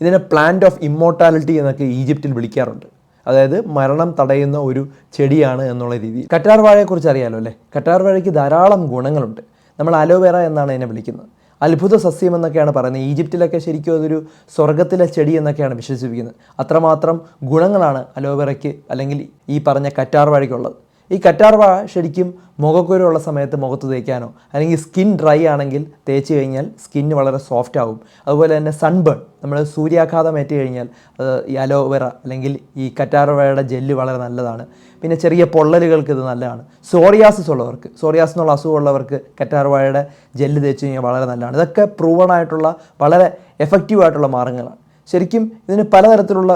ഇതിനെ plant of immortality എന്നൊക്കെ ഈജിപ്തിൽ വിളിക്കാറുണ്ട്. അതായത് മരണം തടയുന്ന ഒരു ചെടിയാണ് എന്നുള്ള രീതി. കറ്റാർ വാഴയെക്കുറിച്ച് അറിയാലോ അല്ലേ? കറ്റാർ വാഴയ്ക്ക് ധാരാളം ഗുണങ്ങളുണ്ട്. നമ്മൾ അലോവേറ എന്നാണ് അതിനെ വിളിക്കുന്നത്. അത്ഭുത സസ്യം എന്നൊക്കെയാണ് പറയുന്നത്. ഈജിപ്തിലൊക്കെ ശരിക്കും അതൊരു സ്വർഗത്തിലെ ചെടി എന്നൊക്കെയാണ് വിശ്വസിപ്പിക്കുന്നത്. അത്രമാത്രം ഗുണങ്ങളാണ് അലോവേറയ്ക്ക് അല്ലെങ്കിൽ ഈ പറഞ്ഞ കറ്റാർ വാഴയ്ക്കുള്ളത്. ഈ കറ്റാർ വാഴ ശരിക്കും മുഖക്കുരുള്ള സമയത്ത് മുഖത്ത് തേക്കാനോ അല്ലെങ്കിൽ സ്കിൻ ഡ്രൈ ആണെങ്കിൽ തേച്ച് കഴിഞ്ഞാൽ സ്കിന്ന് വളരെ സോഫ്റ്റ് ആവും. അതുപോലെ തന്നെ സൺബേൺ നമ്മൾ സൂര്യാഘാതം ഏറ്റു കഴിഞ്ഞാൽ ഈ അലോവേറ അല്ലെങ്കിൽ ഈ കറ്റാർ വാഴയുടെ ജെല്ല് വളരെ നല്ലതാണ്. പിന്നെ ചെറിയ പൊള്ളലുകൾക്ക് ഇത് നല്ലതാണ്. സോറിയാസിസ് ഉള്ളവർക്ക് സോറിയാസ് എന്നുള്ള അസുഖമുള്ളവർക്ക് കറ്റാർവാഴയുടെ ജെല്ല് തേച്ച് കഴിഞ്ഞാൽ വളരെ നല്ലതാണ്. ഇതൊക്കെ പ്രൂവൺ ആയിട്ടുള്ള വളരെ എഫക്റ്റീവ് ആയിട്ടുള്ള മാർഗങ്ങളാണ് ശരിക്കും ഇതിന് പലതരത്തിലുള്ള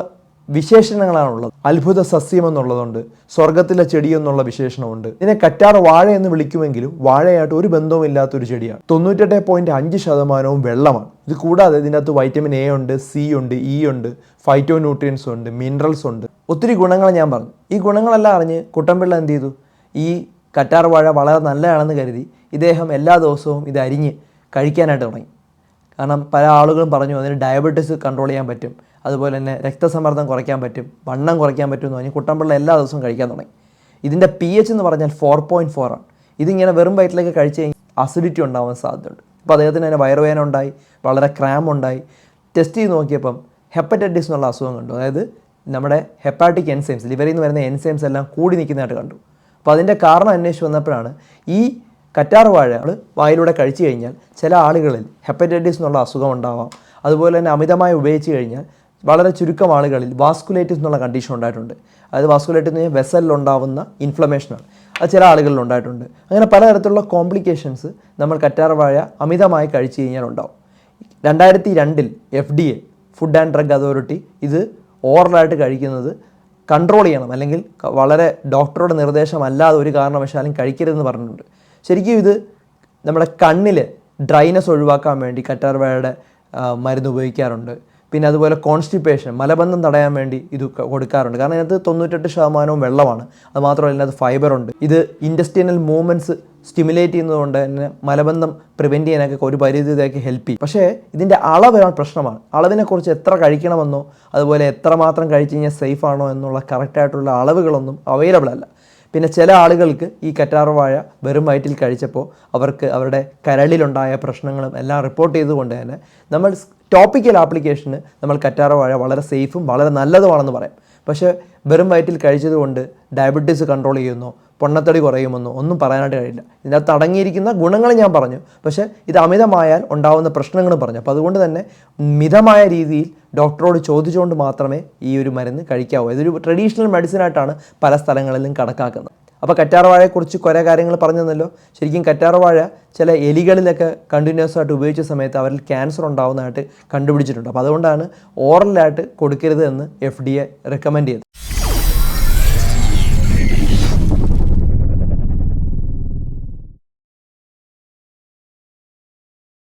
വിശേഷണങ്ങളാണുള്ളത്. അത്ഭുത സസ്യം എന്നുള്ളതുണ്ട്. സ്വർഗത്തിലെ ചെടി എന്നുള്ള വിശേഷണമുണ്ട്. ഇതിനെ കറ്റാർ വാഴ എന്ന് വിളിക്കുമെങ്കിലും വാഴയായിട്ട് ഒരു ബന്ധവുമില്ലാത്ത ഒരു ചെടിയാണ്. തൊണ്ണൂറ്റെട്ട് പോയിന്റ് അഞ്ച് ശതമാനവും വെള്ളമാണ്. ഇത് കൂടാതെ ഇതിനകത്ത് വൈറ്റമിൻ എ ഉണ്ട് സി ഉണ്ട് ഇ ഉണ്ട് ഫൈറ്റോ ന്യൂട്രിയൻസ് ഉണ്ട് മിനറൽസ് ഉണ്ട്. ഒത്തിരി ഗുണങ്ങൾ ഞാൻ പറഞ്ഞു. ഈ ഗുണങ്ങളെല്ലാം അറിഞ്ഞ് കുട്ടമ്പിള്ള എന്ത് ചെയ്തു? ഈ കറ്റാർ വാഴ വളരെ നല്ലതാണെന്ന് കരുതി ഇദ്ദേഹം എല്ലാ ദിവസവും ഇത് അരിഞ്ഞ് കഴിക്കാനായിട്ട് തുടങ്ങി. കാരണം പല ആളുകളും പറഞ്ഞു അതിന് ഡയബറ്റീസ് കൺട്രോൾ ചെയ്യാൻ പറ്റും. അതുപോലെ തന്നെ രക്തസമ്മർദ്ദം കുറയ്ക്കാൻ പറ്റും വണ്ണം കുറയ്ക്കാൻ പറ്റും എന്ന് പറഞ്ഞ് കുട്ടമ്പിള്ള എല്ലാ ദിവസവും കഴിക്കാൻ തുടങ്ങി. ഇതിന്റെ പി എച്ച് എന്ന് പറഞ്ഞാൽ ഫോർ പോയിന്റ് ഫോർ ആണ്. ഇതിങ്ങനെ വെറും വയറ്റിലേക്ക് കഴിച്ച് കഴിഞ്ഞാൽ അസിഡിറ്റി ഉണ്ടാവാൻ സാധ്യതയുണ്ട്. അപ്പോൾ അദ്ദേഹത്തിന് തന്നെ വയറുവേദന ഉണ്ടായി വളരെ ക്രാം ഉണ്ടായി. ടെസ്റ്റ് ചെയ്ത് നോക്കിയപ്പം ഹെപ്പറ്റൈറ്റിസ് എന്നുള്ള അസുഖം കണ്ടു. അതായത് നമ്മുടെ ഹെപ്പാറ്റിക് എൻസൈംസ് ലിവറിൽ നിന്ന് വരുന്ന എൻസൈംസ് എല്ലാം കൂടി നിൽക്കുന്നതായിട്ട് കണ്ടു. അപ്പോൾ അതിന്റെ കാരണം അന്വേഷിച്ച് വന്നപ്പോഴാണ് ഈ കറ്റാർ വാഴ വായിലൂടെ കഴിച്ചു കഴിഞ്ഞാൽ ചില ആളുകളിൽ ഹെപ്പറ്റൈറ്റിസ് എന്നുള്ള അസുഖം ഉണ്ടാവാം. അതുപോലെ തന്നെ അമിതമായി ഉപയോഗിച്ച് കഴിഞ്ഞാൽ വളരെ ചുരുക്കം ആളുകളിൽ വാസ്കുലൈറ്റിസ് എന്നുള്ള കണ്ടീഷൻ ഉണ്ടായിട്ടുണ്ട്. അതായത് വാസ്കുലൈറ്റിസ് എന്ന് പറഞ്ഞാൽ വെസലിലുണ്ടാവുന്ന ഇൻഫ്ലമേഷനാണ് അത് ചില ആളുകളിൽ ഉണ്ടായിട്ടുണ്ട് അങ്ങനെ പലതരത്തിലുള്ള കോംപ്ലിക്കേഷൻസ് നമ്മൾ കറ്റാർവാഴ അമിതമായി കഴിച്ചു കഴിഞ്ഞാൽ ഉണ്ടാവും രണ്ടായിരത്തി രണ്ടിൽ F D A food and drug authority ഇത് ഓറലായിട്ട് കഴിക്കുന്നത് കൺട്രോൾ ചെയ്യണം. അല്ലെങ്കിൽ വളരെ ഡോക്ടറുടെ നിർദ്ദേശം അല്ലാതെ ഒരു കാരണവശാലും കഴിക്കരുതെന്ന് പറഞ്ഞിട്ടുണ്ട്. ശരിക്കും ഇത് നമ്മുടെ കണ്ണിൽ ഡ്രൈനസ് ഒഴിവാക്കാൻ വേണ്ടി കറ്റാർവാഴയുടെ മരുന്ന് ഉപയോഗിക്കാറുണ്ട്. പിന്നെ അതുപോലെ കോൺസ്റ്റിപ്പേഷൻ മലബന്ധം തടയാൻ വേണ്ടി ഇത് കൊടുക്കാറുണ്ട്. കാരണം ഇതിനകത്ത് തൊണ്ണൂറ്റെട്ട് ശതമാനവും വെള്ളമാണ്. അത് മാത്രമല്ല ഇതിനകത്ത് ഫൈബർ ഉണ്ട്. ഇത് ഇൻഡസ്ട്രിയൽ മൂവ്മെന്റ്സ് സ്റ്റിമുലേറ്റ് ചെയ്യുന്നതുകൊണ്ട് തന്നെ മലബന്ധം പ്രിവെന്റ് ചെയ്യാനൊക്കെ ഒരു പരിധി ഇതൊക്കെ ഹെൽപ്പ് ചെയ്യും. പക്ഷേ ഇതിന്റെ അളവ് പ്രശ്നമാണ്. അളവിനെക്കുറിച്ച് എത്ര കഴിക്കണമെന്നോ അതുപോലെ എത്രമാത്രം കഴിച്ച് കഴിഞ്ഞാൽ സേഫ് ആണോ എന്നുള്ള കറക്റ്റായിട്ടുള്ള അളവുകളൊന്നും അവൈലബിൾ അല്ല. പിന്നെ ചില ആളുകൾക്ക് ഈ കറ്റാർ വാഴ വെറും വയറ്റിൽ കഴിച്ചപ്പോൾ അവർക്ക് അവരുടെ കരളിലുണ്ടായ പ്രശ്നങ്ങളും എല്ലാം റിപ്പോർട്ട് ചെയ്തുകൊണ്ട് തന്നെ നമ്മൾ ടോപ്പിക്കൽ ആപ്ലിക്കേഷന് നമ്മൾ കറ്റാർ വാഴ വളരെ സേഫും വളരെ നല്ലതുമാണെന്ന് പറയാം. പക്ഷേ വെറും വയറ്റിൽ കഴിച്ചതുകൊണ്ട് ഡയബറ്റീസ് കൺട്രോൾ ചെയ്യുന്നോ പൊണ്ണത്തടി കുറയുമെന്നോ ഒന്നും പറയാനായിട്ട് കഴിയില്ല. ഇതിനകത്ത് അടങ്ങിയിരിക്കുന്ന ഗുണങ്ങൾ ഞാൻ പറഞ്ഞു. പക്ഷേ ഇത് അമിതമായാൽ ഉണ്ടാവുന്ന പ്രശ്നങ്ങളും പറഞ്ഞു. അപ്പോൾ അതുകൊണ്ട് തന്നെ മിതമായ രീതിയിൽ ഡോക്ടറോട് ചോദിച്ചുകൊണ്ട് മാത്രമേ ഈ ഒരു മരുന്ന് കഴിക്കാവൂ. ഇതൊരു ട്രഡീഷണൽ മെഡിസിനായിട്ടാണ് പല സ്ഥലങ്ങളിലും കണക്കാക്കുന്നത്. അപ്പോൾ കറ്റാർവാഴയെക്കുറിച്ച് കുറേ കാര്യങ്ങൾ പറഞ്ഞു തന്നല്ലോ ശരിക്കും കറ്റാർവാഴ ചില എലികളിലൊക്കെ കണ്ടിന്യൂസ് ആയിട്ട് ഉപയോഗിച്ച സമയത്ത് അവരിൽ ക്യാൻസർ ഉണ്ടാവുന്നതായിട്ട് കണ്ടുപിടിച്ചിട്ടുണ്ട്. അപ്പോൾ അതുകൊണ്ടാണ് ഓറലായിട്ട് കൊടുക്കരുത് എന്ന് എഫ് ഡി എ റെക്കമെൻഡ് ചെയ്തത്.